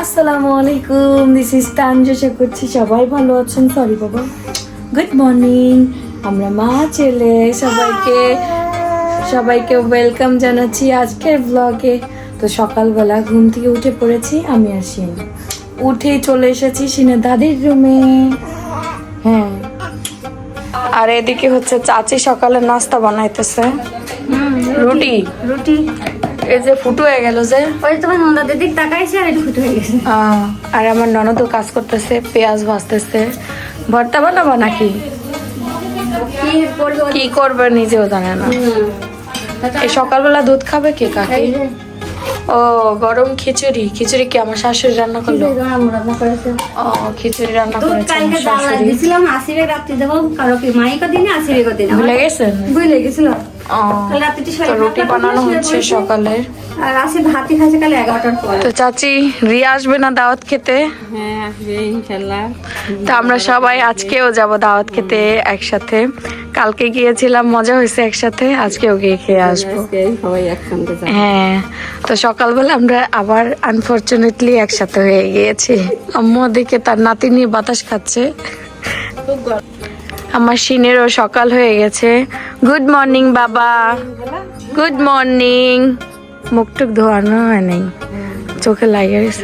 আসসালামু আলাইকুম this is তানজা করছি সবাই ভালো আছেন। সরি বাবা। গুড মর্নিং আমরা মা ছেলে সবাইকে সবাইকে ওয়েলকাম জানাচ্ছি আজকের ব্লগে তো সকালবেলা ঘুম থেকে উঠে পড়েছি আমি আর শিন। উঠেই চলে এসেছি শিনের দাদির রুমে। হ্যাঁ। আর এদিকে হচ্ছে চাচি সকালে নাস্তা বানাইতেছে। রুটি। রুটি। এই যে ফুটো হয়ে গেল যে। ওই তোমার দিক তাকাইছে আর ফুটে হয়ে গেছে। আর আমার ননদও কাজ করতেছে পেঁয়াজ ভাজতেছে। ভর্তা বানাবো নাকি? কি করবে? নিজেও জানে না। এই সকালবেলা দুধ খাবে কে কাকি? ও গরম খিচুড়ি। খিচুড়ি কি আমার শাশুড়ি রান্না করল? রান্না করেছে। ও খিচুড়ি রান্না করেছে দিছিলাম আশিরে রাত্রি দেবো কারও কি মাইকা দিনে আশিরে দিনে। ভুলে গেছেন? বুঝলে গেছিল ও, কাল রাত্রিটি তো রুটি বানানো হচ্ছে সকালের। তো চাচি রিয়া আসবে না দাওয়াত খেতে? হ্যাঁ তো আমরা সবাই আজকেও যাব দাওয়াত খেতে একসাথে। কালকে গিয়েছিলাম মজা হয়েছে একসাথে আজকেও গিয়ে খেয়ে আসব। হ্যাঁ তো সকালবেলা আমরা আবার আনফরচুনেটলি একসাথে হয়ে গিয়েছি। আম্মু দিকে তার নাতি নিয়ে বাতাস খাচ্ছে। আমার সিনেরও সকাল হয়ে গেছে। গুড মর্নিং বাবা। গুড মর্নিং মুখ টুক ধোয়ানো হয় নাই। চোখে গেছে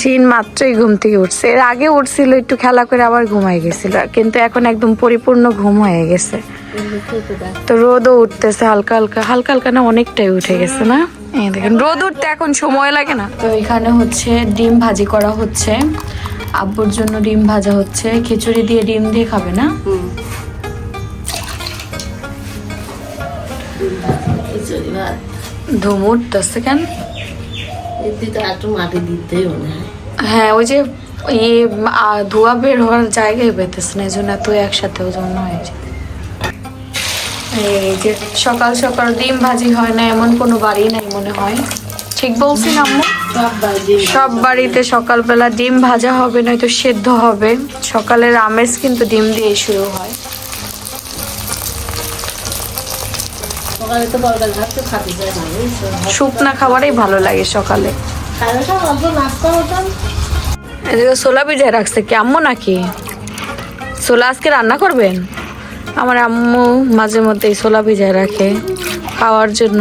সিন মাত্রই ঘুম থেকে উঠছে। এর আগে উঠছিল একটু খেলা করে আবার ঘুমাই গেছিল। কিন্তু এখন একদম পরিপূর্ণ ঘুম হয়ে গেছে। তো রোদও উঠতেছে হালকা হালকা। হালকা হালকা না অনেকটাই উঠে গেছে না? দেখেন রোদ উঠতে এখন সময় লাগে না। তো এখানে হচ্ছে ডিম ভাজি করা হচ্ছে। আব্বুর জন্য ডিম ভাজা হচ্ছে। খিচুড়ি দিয়ে ডিম দিয়ে খাবে না? ধুম উঠতেছে কেন? মাটি দিতেই হয়। হ্যাঁ ওই যে ইয়ে ধোয়া বের হওয়ার জায়গায় পেতেছে না এই জন্য এত একসাথে ওজন হয়েছে এই যে সকাল সকাল ডিম ভাজি হয় না এমন কোনো বাড়ি নাই মনে হয়। ঠিক বলছি না আম্মু? সব বাড়িতে সকালবেলা ডিম ভাজা হবে নয়তো সেদ্ধ হবে। সকালের আমেজ কিন্তু ডিম দিয়ে শুরু হয়। শুকনা খাবারই ভালো লাগে সকালে। এদিকে ছোলা ভিজায় রাখছে কি আম্মু নাকি? ছোলা আজকে রান্না করবেন? আমার আম্মু মাঝে মধ্যে ছোলা ভিজায় রাখে খাওয়ার জন্য।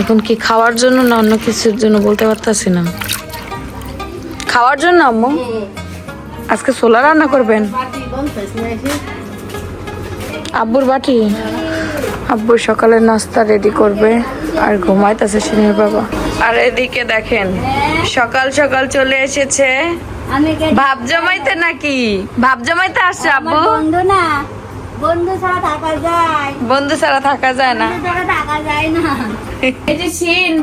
এখন কি খাওয়ার জন্য না অন্য কিছুর জন্য বলতে পারতাছি না? খাওয়ার জন্য আম্মু? আজকে ছোলা রান্না করবেন? আব্বুর বাটি? আব্বুর সকালে নাস্তা রেডি করবে আর ঘুমাইতেছে সিনের বাবা। আর এদিকে দেখেন সকাল সকাল চলে এসেছে। ভাব জমাইতে নাকি? ভাব জমাইতে আসছে আব্বু? বন্ধু না। বন্ধু ছাড়া থাকা যায়। বন্ধু ছাড়া থাকা যায় না। ছাড়া থাকা যায় না। এই যে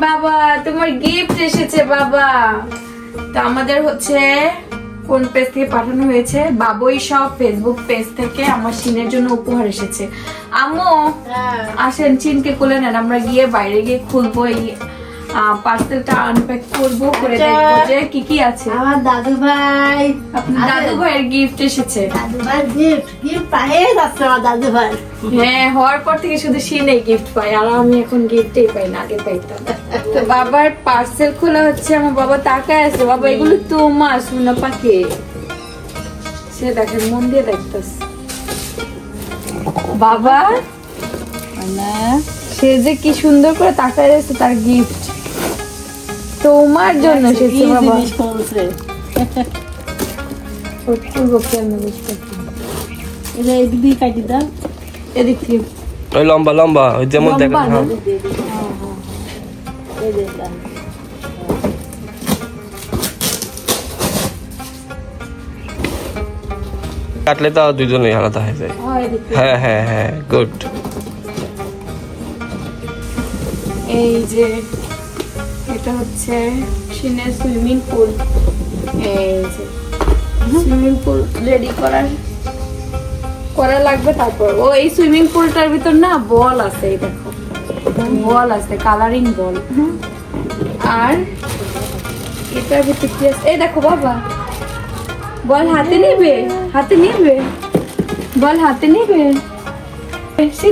বাবা তোমার গিফট এসেছে বাবা। তো আমাদের হচ্ছে কোন পেজ থেকে পাঠানো হয়েছে? বাবুই সব ফেসবুক পেজ থেকে আমার শিনের জন্য উপহার এসেছে। আম্মু আসেন চিনকে খুলে নেন। আমরা গিয়ে বাইরে গিয়ে খুলবো এই পার্সেলটা আনপ্যাক করব করে দেখব যে কি কি আছে। আমার দাদু ভাই দাদু ভাইয়ের গিফট এসেছে। দাদু ভাই গিফট গিফট পায়ে যাচ্ছে আমার দাদু ভাই হ্যাঁ হওয়ার পর থেকে শুধু গিফট পাই আর আমি এখন গিফটই পাই না আগে পাইতাম। তো বাবার পার্সেল খোলা হচ্ছে আমার বাবা তাকায় আছে বাবা এগুলো তোমার সোনা পাখি সে দেখেন মন দিয়ে দেখতেছে। বাবা সে যে কি সুন্দর করে তাকায় আছে তার গিফট তোমার জন্য এসেছে বাবা। জিনিস করছে ও খুলবো কেমন বুঝতে এটা এদিক দিয়ে কাটি দাও। এদিক থেকে ওই লম্বা লম্বা ওই যেমন দেখেন হ্যাঁ। এই যে দাও। কাটলে তো দুজনেই আলাদা হয়ে যায়। হয়। হ্যাঁ হ্যাঁ হ্যাঁ গুড। এই যে এটা হচ্ছে সিনের swimming pool. Swimming pool ready করার করা লাগবে তারপর। ও, এই সুইমিং পুলটার ভিতর না বল আছে, এই দেখো। বল আছে কালারিং বল। আর এটার ভিতর কি আছে? এই দেখো বাবা। বল হাতে নেবে হাতে নেবে। বল হাতে নেবে।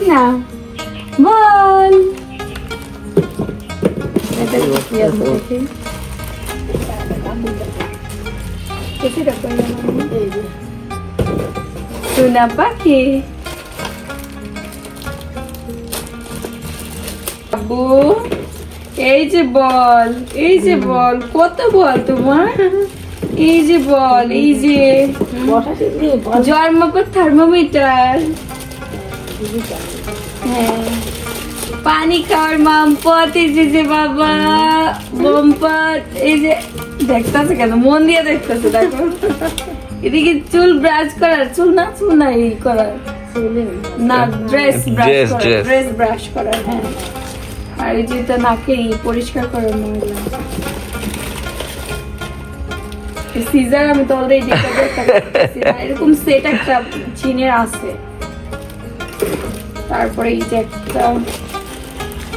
না। বল। সোনা পাখি বাবু এই যে বল এই যে বল কত বল তোমার এই যে বল এই যে জন্মপর থার্মোমিটার হ্যাঁ পানি খাওয়ার মামপত এই যে যে বাবা বোমপত এই যে দেখতেছে কেন? মন দিয়ে দেখতেছে দেখো। এদিকে চুল ব্রাশ করার চুল না চুল না এই করার। না ড্রেস ব্রাশ করার ড্রেস ব্রাশ করার হ্যাঁ। আর এই নাকে পরিষ্কার করার মহিলা সিজার আমি তো অলরেডি এরকম সেট একটা চীনের আছে। তারপরে এই যে একটা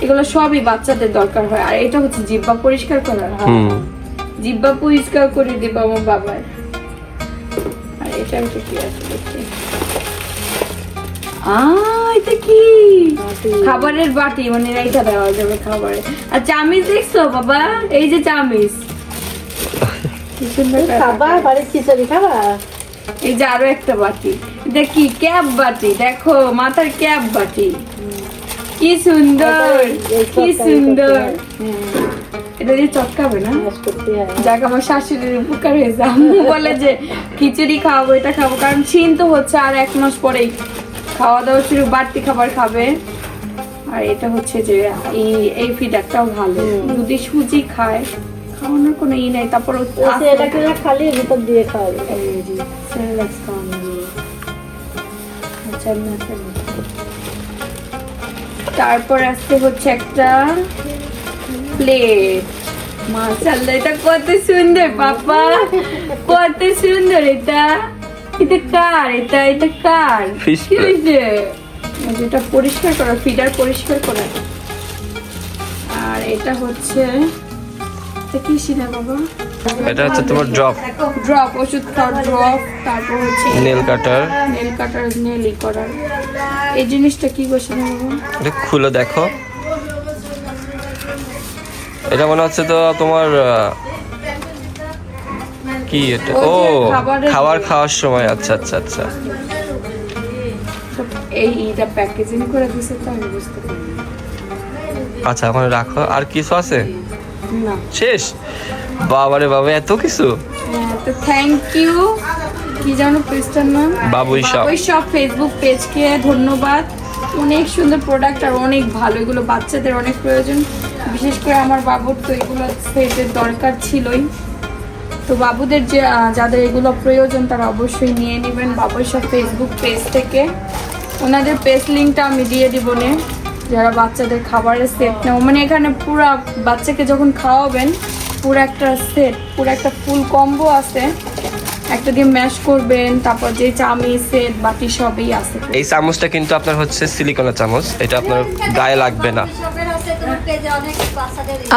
এগুলো সবই বাচ্চাদের দরকার হয়। আর এটা হচ্ছে জিব্বা পরিষ্কার করার জিব্বা পরিষ্কার করে দিব আমার বাবার। আর এটা হচ্ছে কি আছে দেখি এটা কি? খাবারের বাটি মানে এইটা দেওয়া যাবে খাবারে। আর চামিচ দেখছ বাবা? এই যে চামিচ। এই যে আরও একটা বাটি। এটা কি? ক্যাপ বাটি। দেখো মাথার ক্যাব বাটি। কি সুন্দর কি সুন্দর। এটা দিয়ে চটকাবে না? ম্যাশ যাক আমার শাশুড়ির উপকার হয়েছে। আম্মু বলে যে খিচুড়ি খাওয়াবো এটা খাব কারণ শীন তো হচ্ছে আর এক মাস পরেই খাওয়া দাওয়া শুরু বাড়তি খাবার খাবে। আর এটা হচ্ছে যে এই এই ফিডারটাও ভালো। যদি সুজি খায় খাওয়ানোর কোনো ই নাই। তারপর ও ওই যে এটা করে খালি ভিতর দিয়ে খাওয়াবে। আচ্ছা। তারপর আসতে হচ্ছে একটা প্লেট মাশাল্লাহ এটা কত সুন্দর বাবা। কত সুন্দর এটা। এটা কার? এটা এটা কার? কি হয়েছে যেটা পরিষ্কার করা ফিডার পরিষ্কার করা আর এটা হচ্ছে এটা কি সিনা বাবা এটা হচ্ছে তোমার ড্রপ। ড্রপ ওষুধ খাওয়ার ড্রপ তারপর হচ্ছে নেল কাটার নেল কাটার নেলি করার। এই জিনিসটা কি না বাবা এটা খুলে দেখো। এটা মনে হচ্ছে তো তোমার কি এটা? ও খাবার খাওয়ার সময়। আচ্ছা আচ্ছা আচ্ছা। এই এটা প্যাকেজিং করে দিছে তো আমি বুঝতে পারি আচ্ছা ওখানে রাখো। আর কিছু আছে? না। শেষ? বাবারে বাবা এত কিছু? হ্যাঁ, তো থ্যাংক ইউ কি জানো পেজটার নাম? বাবুই শপ ওই সব ফেসবুক পেজকে ধন্যবাদ। অনেক সুন্দর প্রোডাক্ট আর অনেক ভালো। এগুলো বাচ্চাদের অনেক প্রয়োজন। বিশেষ করে আমার বাবুর তো এগুলো সেটের দরকার ছিলই। তো বাবুদের যে যাদের এগুলো প্রয়োজন তারা অবশ্যই নিয়ে নেবেন বাবুই সব ফেসবুক পেজ থেকে। ওনাদের পেজ লিঙ্কটা আমি দিয়ে দিব নে। যারা বাচ্চাদের খাবারের সেট নেও মানে এখানে পুরা বাচ্চাকে যখন খাওয়াবেন, পুরো একটা সেট পুরো একটা ফুল কম্বো আছে। একটা দিয়ে ম্যাশ করবেন, তারপর যে চামি সেট বাটি সবই আছে। এই চামচটা কিন্তু আপনার হচ্ছে সিলিকনের চামচ। এটা আপনার গায়ে লাগবে না।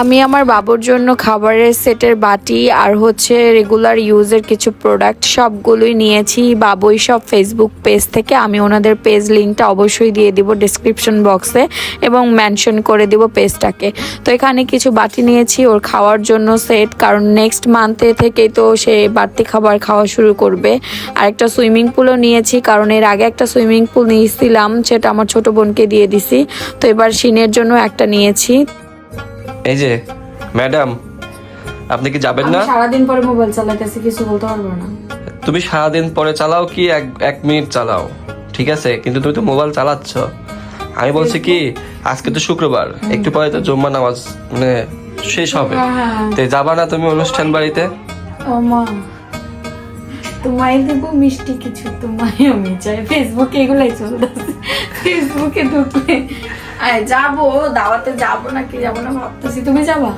আমি আমার বাবুর জন্য খাবারের সেটের বাটি আর হচ্ছে রেগুলার ইউজের কিছু প্রোডাক্ট সবগুলোই নিয়েছি। বাবুই সব ফেসবুক পেজ থেকে। আমি ওনাদের পেজ লিঙ্কটা অবশ্যই দিয়ে দিব ডিসক্রিপশন বক্সে এবং মেনশন করে দিব পেজটাকে তো এখানে কিছু বাটি নিয়েছি, ওর খাওয়ার জন্য সেট কারণ নেক্সট মান্থে থেকেই তো সে বাড়তি খাবার খাওয়া শুরু করবে। আর একটা সুইমিং পুলও নিয়েছি, কারণ এর আগে একটা সুইমিং পুল নিয়েছিলাম, সেটা আমার ছোট বোনকে দিয়ে দিছি। তো এবার সিনের জন্য একটা নিয়েছি। এই যে ম্যাডাম আপনি কি যাবেন না? সারাদিন পরে মোবাইল চালাইতেছি কিছু বলতে পারব না। তুমি সারাদিন পরে চালাও কি এক এক মিনিট চালাও? ঠিক আছে কিন্তু তুমি তো মোবাইল চালাচ্ছ। আমি বলছি কি আজকে তো শুক্রবার একটু পরে তো জুম্মা নামাজ মানে শেষ হবে। হ্যাঁ। তো যাবা না তুমি অনুষ্ঠান বাড়িতে? তোমায় দেবো মিষ্টি কিছু তোমায় আমি চাই। ফেসবুকে এগুলাই চলতেছে। ফেসবুকে ঢুকলে আয় যাব দাওয়াতে যাব নাকি যাব না ভাবতেছি। তুমি যাবা?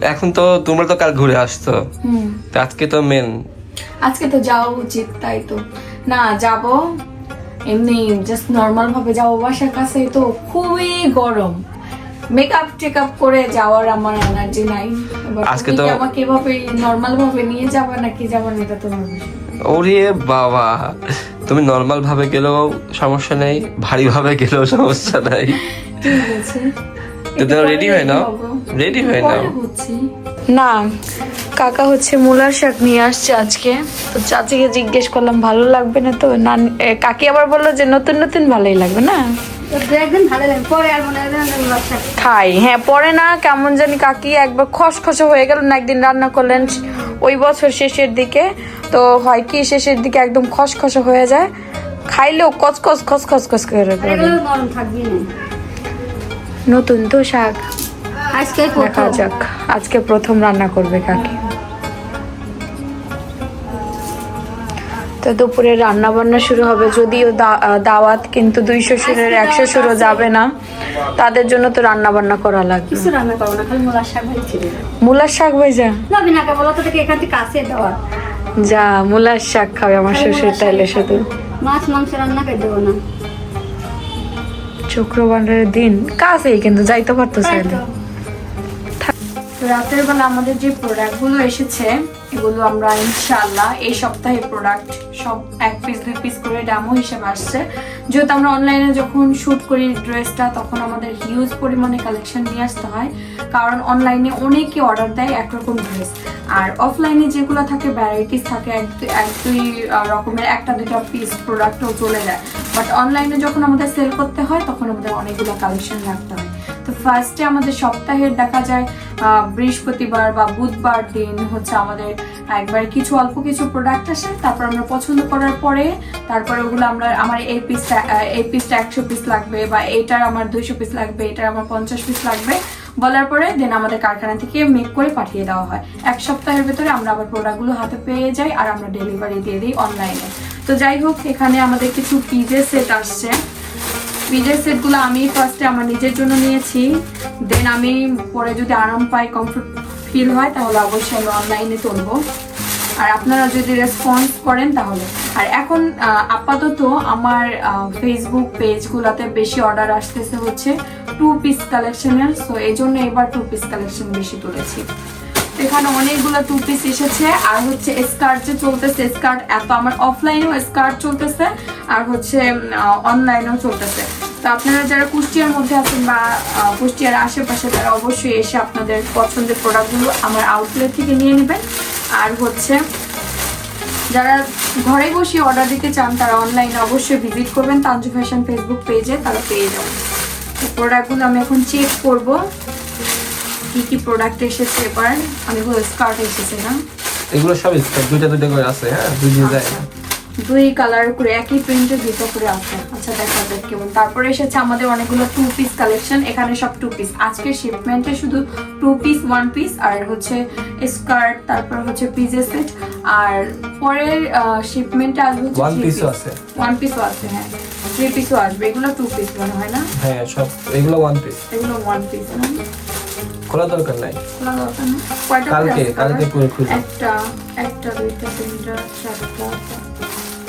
এখন তো তোমরা তো কাল ঘুরে আসছো। হুম। তো আজকে তো মেন আজকে তো যাওয়া উচিত তাই তো। না যাব। এমনি জাস্ট নর্মাল ভাবে যাব। বাসার কাছে তো খুবই গরম। মেকআপ টেকআপ করে যাওয়ার আমার এনার্জি নাই। আজকে তো- আমাকে এভাবে নর্মাল ভাবে নিয়ে যাবা নাকি যাবা না এটা তোমার ওরে বাবা। তুমি নর্মাল ভাবে গেলেও সমস্যা নেই ভারী ভাবে গেলেও সমস্যা নাই। রেডি হয়ে নাও। রেডি হয়ে নাও। না কাকা হচ্ছে মূলার শাক নিয়ে আসছে আজকে। তো চাচিকে জিজ্ঞেস করলাম ভালো লাগবে না তো? না কাকি আবার বলল যে নতুন নতুন ভালোই লাগবে না? তো দু একদিন ভালো লাগে পরে আর না বাচ্চা খাই। হ্যাঁ পরে না কেমন জানি কাকি একবার খসখসে হয়ে গেল না একদিন রান্না করলেন। ওই বছর শেষের দিকে তো হয় কি শেষের দিকে একদম খসখসে হয়ে যায়। খাইলেও কচকচ খসখস খস করে নতুন তো শাক। আজকে দেখা যাক আজকে প্রথম রান্না করবে কাকি। তো দুপুরে রান্না বান্না শুরু হবে। যদিও দাওয়াত কিন্তু দুই শ্বশুরের এক শ্বশুরও যাবে না। তাদের জন্য তো রান্না বান্না করা লাগবে। কিছু রান্না করব না খালি মোলার শাক ভাজি ছিল মূলার শাক ভাজা? যাবি না বলো তো থেকে এখান থেকে কাছে যা মূলার শাক খাবে আমার শ্বশুর তাইলে শুধু। মাছ মাংস রান্না করে দেবো না। শুক্রবারের দিন কাছেই কিন্তু যাইতে পারতো চাইলে রাতের বেলা আমাদের যে প্রোডাক্টগুলো এসেছে এগুলো আমরা ইনশাল্লাহ এই সপ্তাহে প্রোডাক্ট সব এক পিস দুই পিস করে ডেমো হিসেবে আসছে। যেহেতু আমরা অনলাইনে যখন শুট করি ড্রেসটা তখন আমাদের হিউজ পরিমাণে কালেকশন নিয়ে আসতে হয়। কারণ অনলাইনে অনেকে অর্ডার দেয় একরকম ড্রেস আর অফলাইনে যেগুলো থাকে ভ্যারাইটিস থাকে, এক দু- এক দুই রকমের একটা, দুইটা পিস প্রোডাক্টও চলে যায়। বাট অনলাইনে যখন আমাদের সেল করতে হয়, তখন আমাদের অনেকগুলো কালেকশন রাখতে হয়। তো ফার্স্টে আমাদের সপ্তাহের দেখা যায় বৃহস্পতিবার বা বুধবার দিন হচ্ছে আমাদের একবার কিছু অল্প কিছু প্রোডাক্ট আসে, তারপর আমরা পছন্দ করার পরে, তারপরে ওগুলো আমরা, আমার এই পিসটা এই পিসটা একশো পিস লাগবে বা এইটার আমার দুইশো পিস লাগবে এটার আমার পঞ্চাশ পিস লাগবে। বলার পরে দেন আমাদের কারখানা থেকে মেক করে পাঠিয়ে দেওয়া হয়। এক সপ্তাহের ভেতরে আমরা আবার প্রোডাক্টগুলো হাতে পেয়ে যাই আর আমরা ডেলিভারি দিয়ে দিই অনলাইনে তো যাই হোক, এখানে আমাদের কিছু পিজের সেট আসছে। পিজের সেটগুলো আমি ফার্স্টে আমার নিজের জন্য নিয়েছি। দেন আমি পরে যদি আরাম পাই কমফোর্ট ফিল হয়, তাহলে অবশ্যই আমি অনলাইনে তুলবো। আর আপনারা যদি রেসপন্স করেন তাহলে। আর এখন আপাতত আমার ফেসবুক পেজগুলোতে বেশি অর্ডার আসতেছে হচ্ছে টু পিস কালেকশনের সো এই জন্য এবার টু পিস কালেকশন বেশি তুলেছি। এখানে অনেকগুলো টু পিস এসেছে। আর হচ্ছে স্কার্ট যে চলতেছে স্কার্ট এত আমার অফলাইনেও স্কার্ট চলতেছে, আর হচ্ছে অনলাইনেও চলতেছে। তো আপনারা যারা কুষ্টিয়ার মধ্যে আছেন বা কুষ্টিয়ার আশেপাশে, তারা অবশ্যই এসে আপনাদের পছন্দের প্রোডাক্টগুলো আমার আউটলেট থেকে নিয়ে নেবেন। আর হচ্ছে, যারা ঘরে বসে অর্ডার দিতে চান, তারা অনলাইনে অবশ্যই ভিজিট করবেন। তানজু ফ্যাশন ফেসবুক পেজে তারা পেয়ে যাবেন। প্রোডাক্টগুলো আমি এখন চেক করব। কি কি প্রোডাক্ট এসেছে এবার? অনেকগুলো স্কার্ট এসেছে না? এগুলো সব স্কার্ট দুইটা দুইটা করে আছে হ্যাঁ? দুই ডিজাইন দুই কালার করে একই প্রিন্টের দুটো করে আছে। আচ্ছা দেখা যাক কেমন। তারপরে এসেছে আমাদের অনেকগুলো টু পিস কালেকশন এখানে সব টু পিস আজকের শিপমেন্টে শুধু টু পিস ওয়ান পিস আর হচ্ছে স্কার্ট তারপর হচ্ছে পিজে সেট আর পরের শিপমেন্টে আসবে ওয়ান পিসও আছে। ওয়ান পিসও আছে হ্যাঁ। থ্রি পিসও আসবে। এগুলো টু পিস মনে হয় না? হ্যাঁ সব এগুলো ওয়ান পিস এগুলো ওয়ান পিস না? খোলা দরকার নাই? খোলা দরকার কালকে কালকে? করে খুঁজো একটা একটা দুইটা তিনটা চারটা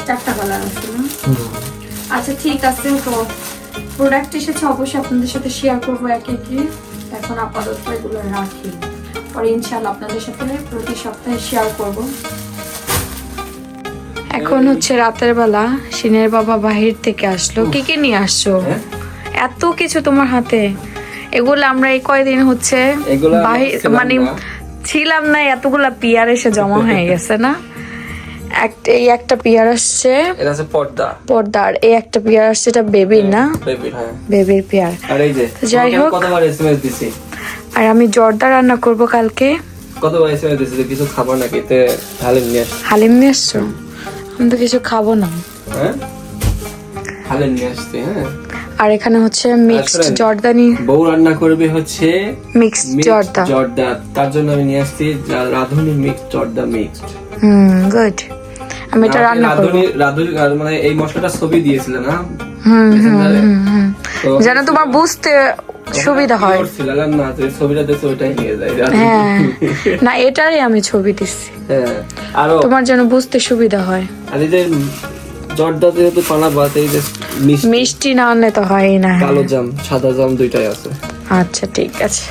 চারটা কালার আছে আচ্ছা ঠিক আছে তো প্রোডাক্ট এসেছে অবশ্যই আপনাদের সাথে শেয়ার করব একে একে। এখন আপাতত এগুলো রাখি। পরে ইনশাল্লাহ আপনাদের সাথে প্রতি সপ্তাহে শেয়ার করব। এখন হচ্ছে রাতের বেলা সিনের বাবা বাহির থেকে আসলো। কি কি নিয়ে আসছো? হ্যাঁ? এত কিছু তোমার হাতে। এগুলো আমরা এই কয়দিন হচ্ছে মানে ছিলাম না এতগুলা পিয়ার এসে জমা হয়ে গেছে না? একটা এই একটা পিয়ার আসছে। এটা আছে পর্দা। পর্দার এই একটা পেয়ার আসছে এটা বেবির না? বেবি হ্যাঁ। বেবির পেয়ার। আর এই যে যাই হোক। কতবার এসএমএস দিছি? আর আমি জর্দা রান্না করব কালকে। কতবার এসএমএস দিছি কিছু খাবার নাকি? তে হালিম নিয়ে আসছি হালিম নিয়ে আসছো? আমি তো কিছু খাব না। হ্যাঁ? হালিম নিয়ে আসছি হ্যাঁ। আর এখানে হচ্ছে মিক্সড জর্দানি। বউ রান্না করবে হচ্ছে মিক্সড জর্দা। জর্দা। তার জন্য আমি নিয়ে আসছি রাঁধুনি মিক্স জর্দা মিক্সড হুম গুড আমি এটা রান্না করব। রাঁধুনি রাঁধুনি মানে এই মশলাটা ছবি দিয়েছিল না? হুম হুম যেন তোমার বুঝতে সুবিধা হয়। হ্যাঁ। না এটারই আমি ছবি দিচ্ছি। হ্যাঁ। আরও তোমার যেন বুঝতে সুবিধা হয়। আর এই যে জর্দা যেহেতু পানা ভাত এই যে মিষ্টি না আনলে তো হয় না। কালো জাম সাদা জাম দুইটাই আছে। আচ্ছা ঠিক আছে।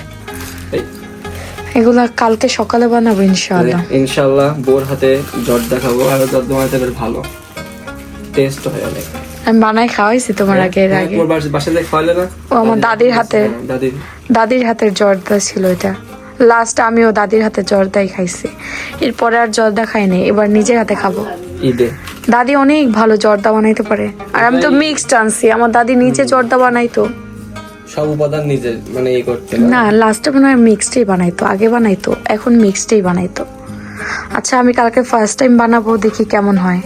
এগুলা কালকে সকালে বানাবো ইনশাআল্লাহ। ইনশাল্লাহ বোর হাতে জর্দা খাব আর জর্দা বানাতে বেশ ভালো। টেস্ট হয় অনেক। আমি বানাই খাওয়াইছি তোমার আগে এর হ্যাঁ, আগে। ও, আমার দাদির হাতে। দাদির। দাদির হাতের জর্দা ছিল এটা। লাস্ট আমিও দাদির হাতে জর্দাই খাইছি। এরপরে আর জর্দা খাইনি এবার নিজের হাতে খাব। ঈদে। দাদি অনেক ভালো জর্দা বানাইতে পারে। আর আমি তো মিক্সড আনছি আমার দাদি নিজে জর্দা বানাইতো। সব উপাদান নিজে মানে ই করতে না লাস্টে মনে হয় মিক্সডই বানাইতো আগে বানাইতো এখন মিক্সডই বানাইতো। আচ্ছা আমি কালকে ফার্স্ট টাইম বানাবো দেখি কেমন হয়।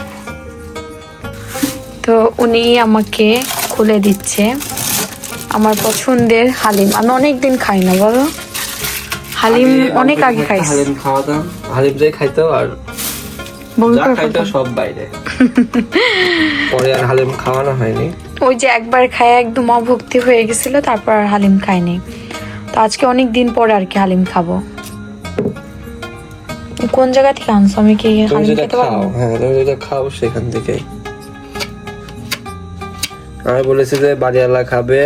তো উনি আমাকে খুলে দিচ্ছে আমার পছন্দের হালিম। আমি অনেক দিন খাই না বলো। হালিম অনেক আগে খাইছি। হালিম খাওয়াতাম। হালিম যাই খাইতো আর খাইতো সব বাইরে। পরে আর হালিম খাওয়ানো হয়নি। ওই যে একবার খায় একদম অভক্তি হয়ে গেছিল তারপর আর হালিম খাইনি তো আজকে অনেক দিন পরে আর কি হালিম খাব। কোন জায়গা থেকে আনছো? আমি কি হালিম খেতে পারব? হ্যাঁ তুমি যেটা খাও সেখান থেকে আমি বলেছি যে বাড়িওয়ালা খাবে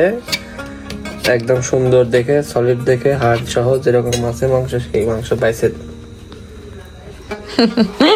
একদম সুন্দর দেখে সলিড দেখে হাড় সহ যেরকম মাছের মাংস সেই মাংস পাইছে।